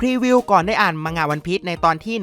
พรีวิวก่อนได้อ่านมังงะวันพีชในตอนที่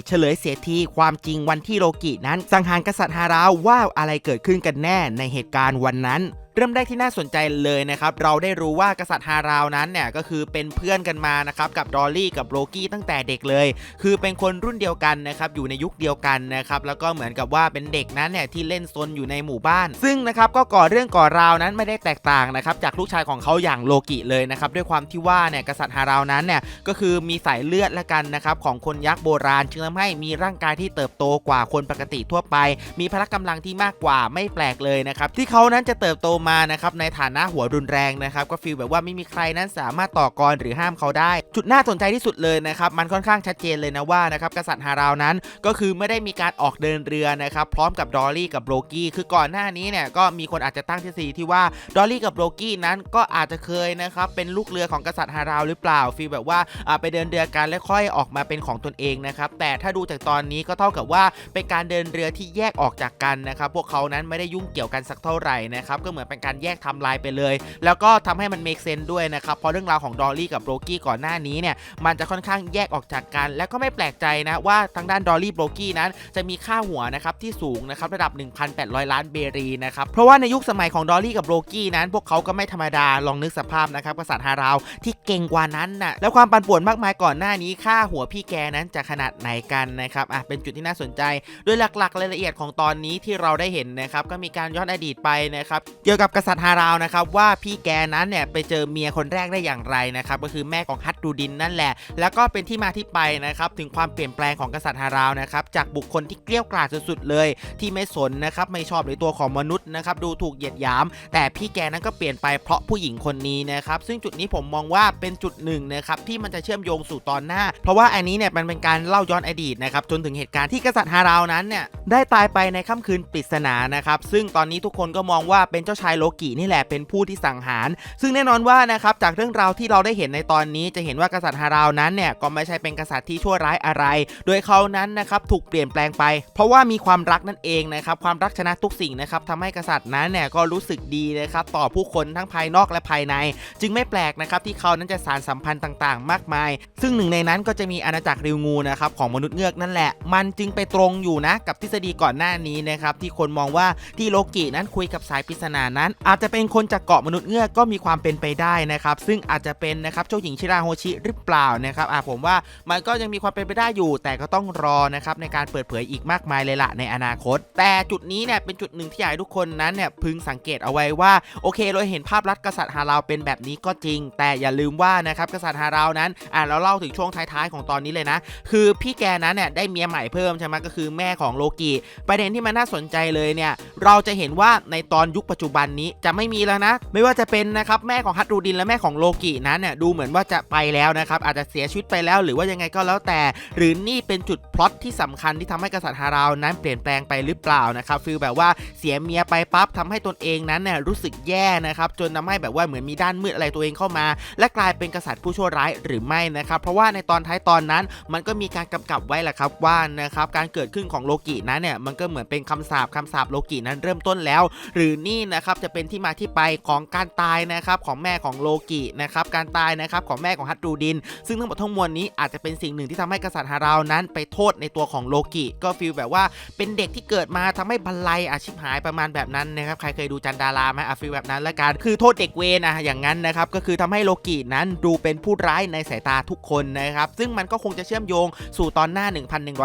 1154 เฉลยเสียทีความจริงวันที่โลกินั้น สังหารกษัตริย์ฮาราวว่าอะไรเกิดขึ้นกันแน่ในเหตุการณ์วันนั้น เริ่มแรกที่น่าสนใจเลยนะครับ เราได้รู้ว่ากษัตริย์ฮาราวนั้นเนี่ยก็คือเป็นเพื่อนกันมานะครับกับดอลลี่กับโลกี้ตั้งแต่เด็กเลย คือเป็นคนรุ่นเดียวกันนะครับอยู่ในยุคเดียวกันนะครับแล้วก็เหมือนกับว่าเป็นเด็กนั้นเนี่ยที่เล่นซนอยู่ในหมู่บ้าน ซึ่งนะครับก็ก่อเรื่องก่อราวนั้นไม่ได้แตกต่างนะครับจากลูกชายของเขาอย่างโลกิเลยนะครับด้วยความที่ว่าเนี่ยกษัตริย์ฮาราวนั้นเนี่ยก็คือมีสายเลือดละกันนะครับของคนยักษ์โบราณ จึงทำให้มีร่างกายที่เติบโตกว่าคนปกติทั่วไป มีพละกำลังที่มากกว่าไม่แปลกเลยนะครับที่เขานั้นจะเติบโตมานะครับในฐานะหัวรุนแรงนะครับก็ฟีลแบบว่าไม่มีใครนั้นสามารถต่อกรหรือห้ามเขาได้ จุดน่าสนใจที่สุดเลยนะครับมันค่อนข้างชัดเจนเลยนะว่านะครับกษัตริย์ฮาราวนั้นก็คือไม่ได้มีการออกเดินเรือนะครับพร้อมกับดอลลี่กับโลกี้คือก่อนหน้านี้เนี่ยก็มีคนอาจจะตั้งทฤษฎีที่ว่าดอลลี่กับโลกี้นั้นก็อาจจะเคยนะครับเป็นลูกเรือของกษัตริย์ฮาราวหรือเปล่าฟีลแบบว่าอ่าไปเดินเรือกันแล้วค่อยออกมาเป็นของตนเองนะครับแต่ถ้าดูจากตอนนี้ก็เท่ากับว่าเป็นการเดินเรือที่แยกออกจากกันนะครับพวกเขานั้นไม่ได้ยุ่งเกี่ยวกันสักเท่าไหร่นะครับก็เหมือนเป็นการแยกทำลายไปเลย แล้วก็ทำให้มันเมคเซนด้วยนะครับเพราะเรื่องราวของดอลลี่กับโลกี้ก่อนหน้านี้เนี่ยมันจะค่อนข้างแยกออกจากกัน และก็ไม่แปลกใจนะว่าทางด้านดอลลี่โบรกี้นั้นจะมีค่าหัวนะครับที่สูงนะครับระดับ 1,800 ล้านเบรีนะครับเพราะว่าในยุคสมัยของดอลลี่กับโบรกี้นั้น พวกเขาก็ไม่ธรรมดาลองนึกสภาพนะครับกษัตริย์ฮาราวที่เก่งกว่านั้นน่ะแล้วความปั่นป่วนมากมายก่อนหน้านี้ ค่าหัวพี่แกนั้นจะขนาดไหนกันนะครับอะเป็นจุดที่น่าสนใจ โดยหลักๆรายละเอียดของตอนนี้ที่เราได้เห็นนะครับก็มีการย้อนอดีตไปนะครับเกี่ยวกับกษัตริย์ฮาราวนะครับว่าพี่แกนั้นเนี่ยไปเจอเมียคนแรกได้อย่างไรนะครับก็คือแม่ของฮัตดูดินนั่นแหละ แล้วก็เป็นที่มาที่ไปนะครับถึงความเปลี่ยนแปลงของกษัตริย์ฮาราวนะครับจากบุคคลที่เกลี้ยกล่อมสุดๆเลย ที่ไม่สนนะครับไม่ชอบในตัวของมนุษย์นะครับดูถูกเหยียดหยาม แต่พี่แกนั้นก็เปลี่ยนไปเพราะผู้หญิงคนนี้นะครับซึ่งจุดนี้ผมมองว่าเป็นจุดหนึ่งนะครับที่มันจะเชื่อมโยงสู่ตอนหน้า เพราะว่าอันนี้เนี่ยมันเป็นการเล่าย้อนอดีตนะครับจนถึงเหตุการณ์ที่กษัตริย์ฮาราวนั้นเนี่ยได้ตายไปในค่ำคืนปริศนานะครับซึ่งตอนนี้ทุกคนก็มองว่าเป็นเจ้าชายโลกินี่แหละเป็นผู้ที่สังหาร ซึ่งแน่นอนว่านะครับจากเรื่องราวที่เราได้เห็นในตอนนี้จะเห็นว่ากษัตริย์ฮาราวนั้นเนี่ยก็ไม่ใช่เป็นกษัตริย์ที่ชั่วร้ายอะไร โดยเขานั้นนะครับถูกเปลี่ยนแปลงไป เพราะว่ามีความรักนั่นเองนะครับความรักชนะทุกสิ่งนะครับทำให้กษัตริย์นั้นเนี่ยก็รู้สึกดีนะครับต่อผู้คนทั้งภายนอกและภายใน จึงไม่แปลกนะครับที่เขานั้นจะสารสัมพันธ์ต่างๆ มากมาย ซึ่งหนึ่งในนั้นก็จะมีอาณาจักรริวงูนะครับของมนุษย์เงือกนั่นแหละ มันจึงไปตรงอยู่นะกับทฤษฎีก่อนหน้านี้นะครับที่คนมองว่าที่โลกินั้นคุยกับสายปริศนานัน อาจจะเป็นคนจากเกาะมนุษย์เงือกก็มีความเป็นไปได้นะครับ ซึ่งอาจจะเป็นนะครับเจ้าหญิงชิราโฮชิหรือเปล่านะครับอ่าผมว่ามันก็ยังมีความเป็นไปได้อยู่ แต่ก็ต้องรอนะครับในการเปิดเผยอีกมากมายเลยละในอนาคต แต่จุดนี้เนี่ยเป็นจุดหนึ่งที่อยากให้ทุกคนนั้นเนี่ยพึงสังเกตเอาไว้ว่าโอเคเราเห็นภาพลัดกษัตริย์ฮาราวเป็นแบบนี้ก็จริง แต่อย่าลืมว่านะครับกษัตริย์ฮาราวนั้นอ่าเราเล่าถึงช่วงท้ายๆของตอนนี้เลยนะ คือพี่แกนั้นเนี่ยได้เมียใหม่เพิ่มใช่ไหมก็คือแม่ของโลกิประเด็นที่มันน่าสนใจเลยเนี่ยเราจะเห็นว่าในตอนยุคปัจจุบันนี้จะไม่มีแล้วนะ ไม่ว่าจะเป็นนะครับแม่ของฮัตรูดินและแม่ของโลกินั้นเนี่ยดูเหมือนว่าจะไปแล้วนะครับอาจจะเสียชีวิตไปแล้วหรือว่ายังไงก็แล้วแต่ หรือนี่เป็นจุดพล็อตที่สำคัญที่ทำให้กษัตริย์ฮาราวนั้นเปลี่ยนแปลงไปหรือเปล่านะครับฟีลแบบว่าเสียเมียไปปั๊บทำให้ตนเองนั้นเนี่ยรู้สึกแย่นะครับจนทำให้แบบว่าเหมือนมีด้านมืดอะไรตัวเองเข้ามา และกลายเป็นกษัตริย์ผู้ชั่วร้ายหรือไม่นะครับเพราะว่าในตอนท้ายตอนนั้นมันก็มีการกำกับไว้แหละครับว่านะครับการเกิดขึ้นของโลกินั้นเนี่ยมันก็เหมือนเป็นคำสาปคำสาปโลกินั้นเริ่มต้นแล้ว หรือนี่นะครับจะเป็นที่มาที่ไปของการตายนะครับของแม่ของโลกินะครับการตายนะครับของแม่ของฮัตรูดิน ซึ่งทั้งหมดทั้งมวลนี้อาจจะเป็นสิ่งหนึ่งที่ทำให้กษัตริย์ฮาราวนั้นไปโทษในตัวของโลกิก็ฟีลแบบว่าเป็นเด็กที่เกิดมาทำให้บันไลอาชีพหายประมาณแบบนั้นนะครับใครเคยดูจันดาราไหมอะฟีลแบบนั้นละกันคือโทษเด็กเวรนะอย่างนั้นนะครับก็คือทำให้โลกินั้นดูเป็นผู้ร้ายในสายตาทุกคนนะครับซึ่งมันก็คงจะเชื่อมโยงสู่ตอนหน้า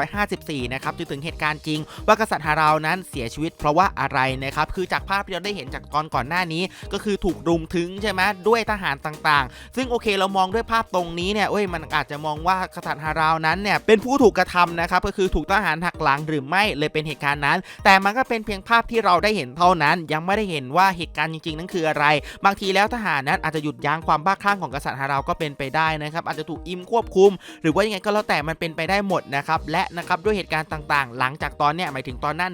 1154 นะครับจนถึงเหตุการณ์จริง ว่ากษัตริย์ฮาราวนั้นเสียชีวิตเพราะว่าอะไรนะครับคือจากภาพที่เราได้เห็นจากตอนก่อนหน้านี้ ก็คือถูกรุมถึงใช่ไหมด้วยทหารต่างๆ ซึ่งโอเคเรามองด้วยภาพตรงนี้เนี่ยเอ้ยมันอาจจะมองว่ากษัตริย์ฮาราวนั้นเนี่ยเป็นผู้ถูกกระทำนะครับก็คือถูกทหารหักหลังหรือไม่เลยเป็นเหตุการณ์นั้น แต่มันก็เป็นเพียงภาพที่เราได้เห็นเท่านั้น ยังไม่ได้เห็นว่าเหตุการณ์จริงๆ นั้นคืออะไร บางทีแล้วทหารนั้นอาจจะหยุดยั้งความบ้าคลั่งของกษัตริย์ฮาราวก็เป็นไปได้นะครับอาจจะถูกอิมควบคุม หรือว่ายังไงก็แล้วแต่มันเป็นไปได้หมดนะครับและนะครับด้วยเหตุการณ์ต่างๆ หลังจากตอนเนี้ยหมายถึงตอนหน้า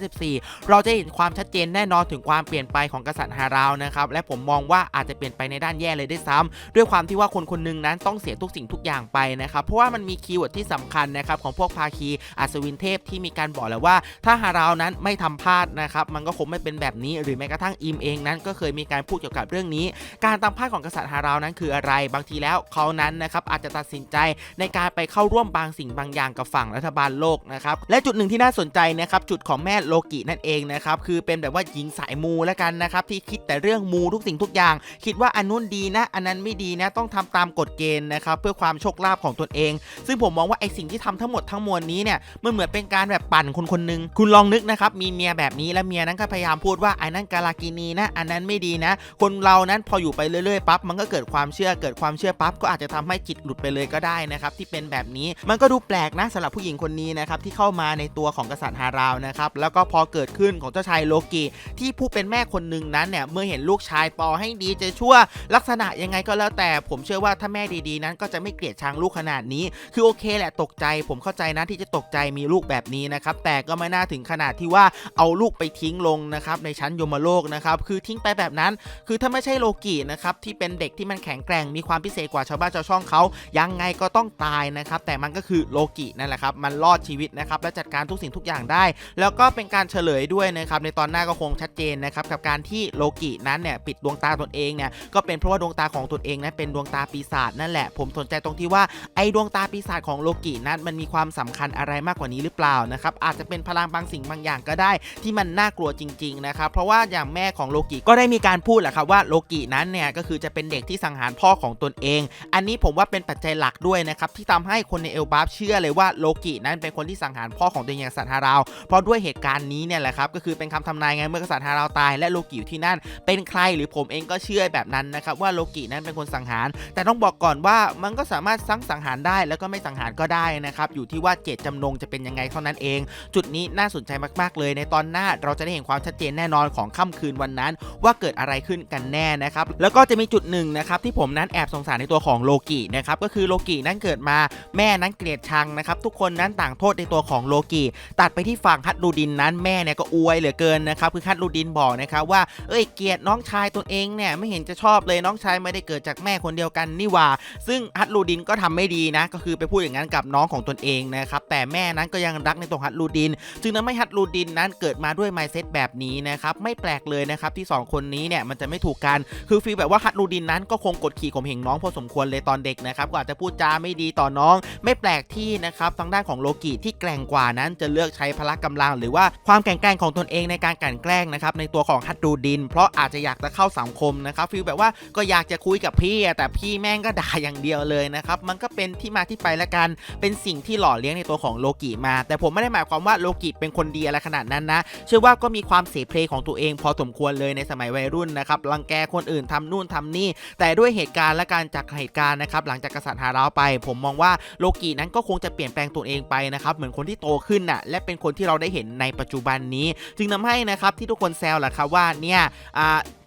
1154 เราจะเห็นความชัดเจนแน่นอนถึงความเปลี่ยนลี่ยนไปของกษัตริย์ฮาราวนะครับและผมมองว่าอาจจะเปลี่ยนไปในด้านแย่เลยด้วยซ้ำด้วยความที่ว่าคนคนหนึงนั้นต้องเสียทุกสิ่งทุกอย่างไปนะครับเพราะว่ามันมีคีย์เวิร์ดที่สำคัญนะครับของพวกภาคีอัศวินเทพที่มีการบอกแล้วว่า ถ้าฮาราวนั้นไม่ทำพลาดนะครับมันก็คงไม่เป็นแบบนี้ หรือแม้กระทั่งอิมเองนั้น ก็เคยมีการพูดเกี่ยวกับเรื่องนี้ การทำพลาดของกษัตริย์ฮาราวนั้นคืออะไร บางทีแล้วเขานั้นนะครับอาจจะตัดสินใจในการไปเข้าร่วมบางสิ่งบางอย่างกับฝั่งรัฐบาลโลกนะครับและจุดหนึ่งที่น่าสนใจนะครับจุดของแม่โลกินั่นเองนะครับคือเป็นแบบว่าหญิงสายมูแล้วกันนะครับที่คิดแต่เรื่องมูทุกสิ่งทุกอย่าง คิดว่าอันนู้นดีนะ อันนั้นไม่ดีนะต้องทำตามกฎเกณฑ์นะครับเพื่อความโชคลาภของตนเอง ซึ่งผมมองว่าไอสิ่งที่ทำทั้งหมดทั้งมวลนี้เนี่ยมันเหมือนเป็นการแบบปั่นคนคนหนึ่งคุณลองนึกนะครับมีเมียแบบนี้แล้วเมียนั้นก็พยายามพูดว่าไอ้นั่นกาลากินีนะ อันนั้นไม่ดีนะ คนเรานั้นพออยู่ไปเรื่อยๆปั๊บมันก็เกิดความเชื่อเกิดความเชื่อปั๊บก็อาจจะทำให้จิตหลุดไปเลยก็ได้นะครับที่เป็นแบบนี้มันก็ดูแปลกนะสำหรับผู้หญิงคนนี้นะครับที่เข้ามาในตัวของกษัตริย์ฮาราวนะครับแล้วก็พอเกิดขึ้นของเจ้าชายโลกิที่ผู้เป็นแม่คนหนึ่งนั้นเนี่ยเมื่อเห็นลูกชายต่อให้ดีจะชั่ว ลักษณะยังไงก็แล้วแต่ผมเชื่อว่าถ้าแม่ดีๆ นั้นก็จะไม่เกลียดชังลูกขนาดนี้ คือโอเคแหละตกใจ ผมเข้าใจนะที่จะตกใจมีลูกแบบนี้นะครับแต่ก็ไม่น่าถึงขนาดที่ว่าเอาลูกไปทิ้งลงนะครับในชั้นยมโลกนะครับคือทิ้งไปแบบนั้น คือถ้าไม่ใช่โลกินะครับที่เป็นเด็กที่มันแข็งแกร่งมีความพิเศษกว่าชาวบ้านชาวช่องเขายังไงก็ต้องตายนะครับแต่มันก็คือโลกินั่นแหละครับมันรอดชีวิตนะครับและจัดการทุกสิ่งทุกอย่างได้ แล้วก็เป็นการเฉลยด้วยนะครับในตอนหน้าก็คงชัดเจนนะครับกับการที่โลกินั้นเนี่ยปิดดวงตาตนเองเนี่ยก็เป็นเพราะว่าดวงตาของตนเองนั้นเป็นดวงตาปีศาจนั่นแหละ ผมสนใจตรงที่ว่าไอ้ดวงตาปีศาจของโลกินั้นมันมีความสำคัญอะไรมากกว่านี้หรือเปล่านะครับอาจจะเป็นพลังบางสิ่งบางอย่างก็ได้ ที่มันน่ากลัวจริงๆนะครับเพราะว่าอย่างแม่ของโลกิก็ได้มีการพูดแหละครับว่าโลกินั้นเนี่ยก็คือจะเป็นเด็กที่สังหารพ่อของตนเอง อันนี้ผมว่าเป็นปัจจัยหลักด้วยนะครับที่ทำให้คนในเอลบาฟเชื่อเลยว่าโลกินั้นเป็นคนที่สังหารพ่อของตัวเองอย่างสัตว์ฮาราวเพราะด้วยเหตุการณ์นี้เนี่ยแหละครับก็คือเป็นคำทำนายไงเมื่อกษัตริย์ฮาราวตายและโลกิอยู่ที่นั่น เป็นใครหรือผมเองก็เชื่อแบบนั้นนะครับว่าโลกินั้นเป็นคนสังหาร แต่ต้องบอกก่อนว่ามันก็สามารถสังสังหารได้แล้วก็ไม่สังหารก็ได้นะครับอยู่ที่ว่าเจตจำนงจะเป็นยังไงเท่านั้นเอง จุดนี้น่าสนใจมากๆ เลยในตอนหน้าเราจะได้เห็นความชัดเจนแน่นอนของค่ำคืนวันนั้น ว่าเกิดอะไรขึ้นกันแน่นะครับแล้วก็จะมีจุดหนึ่งนะครับที่ผมนั้นแอบสงสารในตัวของโลกินะครับก็คือโลกินั้นเกิดมาแม่นั้นเกลียดชังนะครับทุกคนนั้นต่างโทษในตัวของโลกิตัดไปที่ฝั่งฮัตลูดินนั้นแม่เนี่ยก็อวยเหลือเกินนะครับคือฮัตลูดินบอกนะครับว่าเอ้ยเกียดน้องชายตนเองเนี่ยไม่เห็นจะชอบเลยน้องชายไม่ได้เกิดจากแม่คนเดียวกันนี่ว่า ซึ่งฮัตลูดินก็ทำไม่ดีนะก็คือไปพูดอย่างนั้นกับน้องของตนเองนะครับแต่แม่นั้นก็ยังรักในตัวฮัตลูดิน จึงทำให้ฮัตลูดินนั้นเกิดมาด้วยไมเซ็ตแบบนี้นะครับไม่แปลกเลยนะครับที่สองคนนี้เนี่ยมันจะไม่ถูกกันคือฟีลแบบว่าฮัตลูดินนั้นก็คงกดขี่ข่มเหงน้องพอสมควรเลยตอนเด็กนะครับก็อาจจะพูดจาไม่ดีต่อน้อง ไม่แปลกที่นะครับทางด้านของโลกิที่แกร่งกว่านั้นจะเลือกใช้พละกำลัง หรือว่าความแข็งแกร่งของตนเองในการกลั่นแกล้งนะครับในตัวของฮัตดูดิน เพราะอาจจะอยากจะเข้าสังคมนะครับฟีลแบบว่าก็อยากจะคุยกับพี่แต่พี่แม่งก็ด่าอย่างเดียวเลยนะครับมันก็เป็นที่มาที่ไปละกันเป็นสิ่งที่หล่อเลี้ยงในตัวของโลกิมา แต่ผมไม่ได้หมายความว่าโลกิเป็นคนดีอะไรขนาดนั้นนะเชื่อว่าก็มีความเสเพลของตัวเอง พอสมควรเลยในสมัยวัยรุ่นนะครับรังแกคนอื่นทำนู่นทำนี่ แต่ด้วยเหตุการณ์และการจากเหตุการณ์นะครับหลังจากกษัตริย์ฮาราวไป ผมมองว่าโลกินั้นก็คงจะเปลี่ยนแปลงตัวเองไปนะครับเหมือนคนที่โตขึ้นน่ะและเป็นคนที่เราได้เห็นในปัจจุบันนี้ จึงทำให้นะครับที่ทุกคนแซวแหละครับว่าเนี่ย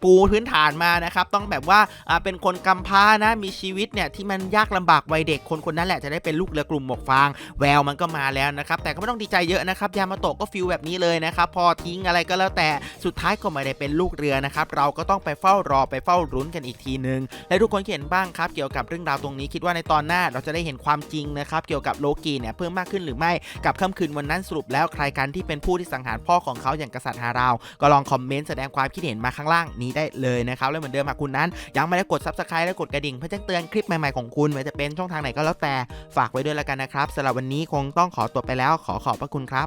ปูพื้นฐานมานะครับต้องแบบว่าอ่าเป็นคนกำพร้านะมีชีวิตเนี่ยที่มันยากลำบากวัยเด็กคนคนนั้นแหละจะได้เป็นลูกเรือกลุ่มหมวกฟางแววมันก็มาแล้วนะครับแต่ก็ไม่ต้องดีใจเยอะนะครับยามาโตะก็ฟิลแบบนี้เลยนะครับพอทิ้งอะไรก็แล้วแต่สุดท้ายก็ไม่ได้เป็นลูกเรือนะครับเราก็ต้องไปเฝ้ารอไปเฝ้ารุ้นกันอีกทีนึง และทุกคนเห็นบ้างครับเกี่ยวกับเรื่องราวตรงนี้คิดว่าในตอนหน้าเราจะได้เห็นความจริงนะครับเกี่ยวกับโลกีเนี่ยเพิ่มมากขึ้นหรือไม่กับค่ำคืนวันนั้นสรุปแล้วใครกันที่เป็นผู้ที่สังหารพ่อของเขาอย่างกษัตริย์ฮาราว ก็ลองคอมเมนต์แสดงความคิดเห็นมาข้างล่างนี้ได้เลยนะครับ และเหมือนเดิมหากคุณนั้น ยังไม่ได้กด subscribe และกดกระดิ่งเพื่อแจ้งเตือนคลิปใหม่ๆของคุณไม่ว่าจะเป็นช่องทางไหนก็แล้วแต่ฝากไว้ด้วยแล้วกันนะครับสำหรับวันนี้คงต้องขอตัวไปแล้วขอขอบพระคุณครับ